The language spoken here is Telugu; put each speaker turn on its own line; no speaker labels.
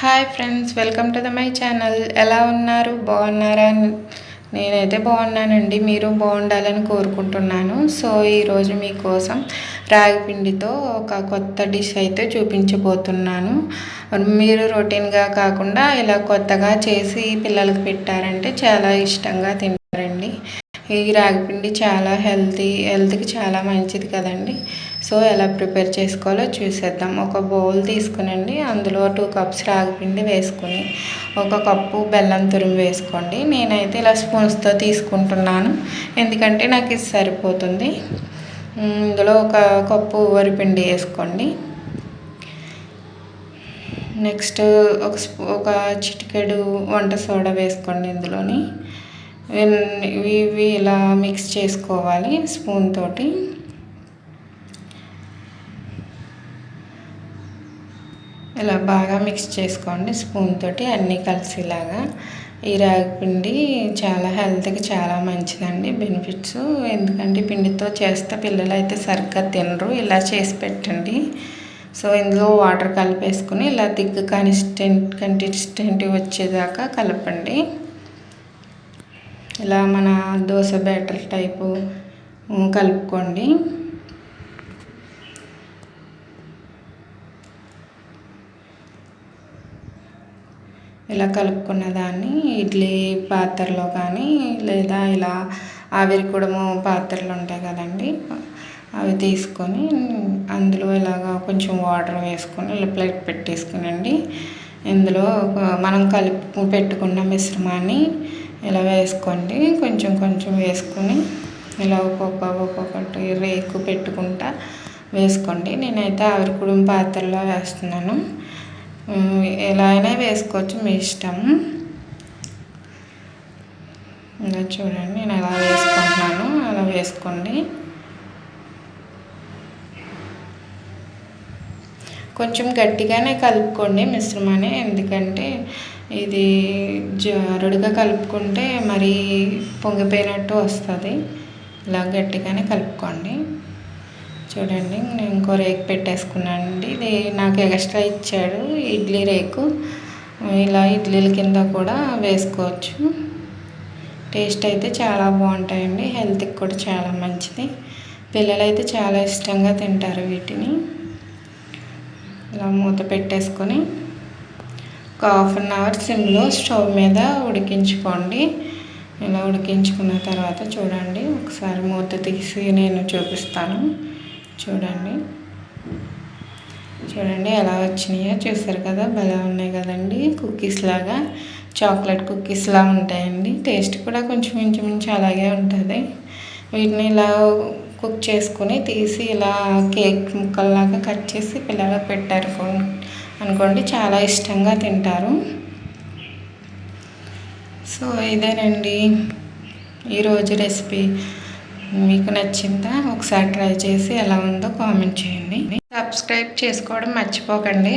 Hi friends welcome to the my channel ఎలా ఉన్నారు? బాగున్నారా? నేనైతే బాగున్నానండి. మీరు బాగుండాలని కోరుకుంటున్నాను. సో ఈరోజు మీకోసం రాగిపిండితో ఒక కొత్త డిష్ అయితే చూపించబోతున్నాను. మీరు రొటీన్గా కాకుండా ఇలా కొత్తగా చేసి పిల్లలకు పెట్టారంటే చాలా ఇష్టంగా తింటారండి. ఈ రాగిపిండి చాలా హెల్తీ హెల్త్కి చాలా మంచిది కదండి. సో ఎలా ప్రిపేర్ చేసుకోవాలో చూసేద్దాం. ఒక బౌల్ తీసుకునండి. అందులో టూ కప్స్ రాగిపిండి వేసుకుని ఒక కప్పు బెల్లం తురిమి వేసుకోండి. నేనైతే ఇలా స్పూన్స్తో తీసుకుంటున్నాను. ఎందుకంటే నాకు ఇది సరిపోతుంది. ఇందులో ఒక కప్పు వరిపిండి వేసుకోండి. నెక్స్ట్ ఒక ఒక చిటికెడు వంట సోడా వేసుకోండి ఇందులోని. ఇవి ఇలా మిక్స్ చేసుకోవాలి స్పూన్ తోటి. ఇలా బాగా మిక్స్ చేసుకోండి స్పూన్ తోటి అన్నీ కలిసేలాగా. ఈ రాగి పిండి చాలా హెల్త్కి చాలా మంచిదండి బెనిఫిట్స్ ఎందుకంటే పిండితో చేస్తే పిల్లలు అయితే సరిగ్గా తినరు ఇలా చేసి పెట్టండి. సో ఇందులో వాటర్ కలిపేసుకుని ఇలా దిగ్గు కన్సిస్టెంట్ కన్సిస్టెంట్ వచ్చేదాకా కలపండి. ఇలా మన దోశ బ్యాటర్ టైపు కలుపుకోండి. ఇలా కలుపుకున్న దాన్ని ఇడ్లీ పాత్రలో కానీ లేదా ఇలా ఆవిరి కూడము పాత్రలు ఉంటాయి కదండి అవి తీసుకొని అందులో ఇలాగా కొంచెం వాటర్ వేసుకొని ఇలా ప్లేట్ పెట్టేసుకునండి. ఇందులో మనం కలుపు పెట్టుకున్న మిశ్రమాన్ని ఇలా వేసుకోండి. కొంచెం కొంచెం వేసుకొని ఇలా ఒక్కొక్క ఒక్కొక్కటి రేకు పెట్టుకుంటా వేసుకోండి. నేనైతే ఆవిరికుడుం పాత్రలో వేస్తున్నాను. ఎలా అయినా వేసుకోవచ్చు మీ ఇష్టం. ఇలా చూడండి నేను అలా వేసుకుంటున్నాను. అలా వేసుకోండి. కొంచెం గట్టిగానే కలుపుకోండి మిశ్రమాన్ని. ఎందుకంటే ఇది జారుడుగా కలుపుకుంటే మరీ పొంగిపోయినట్టు వస్తుంది. ఇలా గట్టిగానే కలుపుకోండి. చూడండి నేను ఇంకో రేకు పెట్టేసుకున్నానండి. ఇది నాకు ఎక్స్ట్రా ఇచ్చాడు ఇడ్లీ రేకు. ఇలా ఇడ్లీల కింద కూడా వేసుకోవచ్చు. టేస్ట్ అయితే చాలా బాగుంటాయండి. హెల్త్కి కూడా చాలా మంచిది. పిల్లలైతే చాలా ఇష్టంగా తింటారు వీటిని. ఇలా మూత పెట్టేసుకొని ఒక హాఫ్ అన్ అవర్ సిమ్లో స్టవ్ మీద ఉడికించుకోండి. ఇలా ఉడికించుకున్న తర్వాత చూడండి ఒకసారి మూత తీసి నేను చూపిస్తాను. చూడండి. చూడండి ఎలా వచ్చినాయో. చూస్తారు కదా భలే ఉన్నాయి కదండి. కుక్కీస్ లాగా చాక్లెట్ కుక్కీస్లా ఉంటాయండి. టేస్ట్ కూడా కొంచెం ఇంచుమించు అలాగే ఉంటుంది. వీటిని ఇలా కుక్ చేసుకుని తీసి ఇలా కేక్ ముక్కల్లాగా కట్ చేసి పిల్లలకు పెట్టారు అనుకోండి చాలా ఇష్టంగా తింటారు. సో ఇదేనండి ఈరోజు రెసిపీ. మీకు నచ్చిందా? ఒకసారి ట్రై చేసి ఎలా ఉందో కామెంట్ చేయండి. సబ్స్క్రైబ్ చేసుకోవడం మర్చిపోకండి.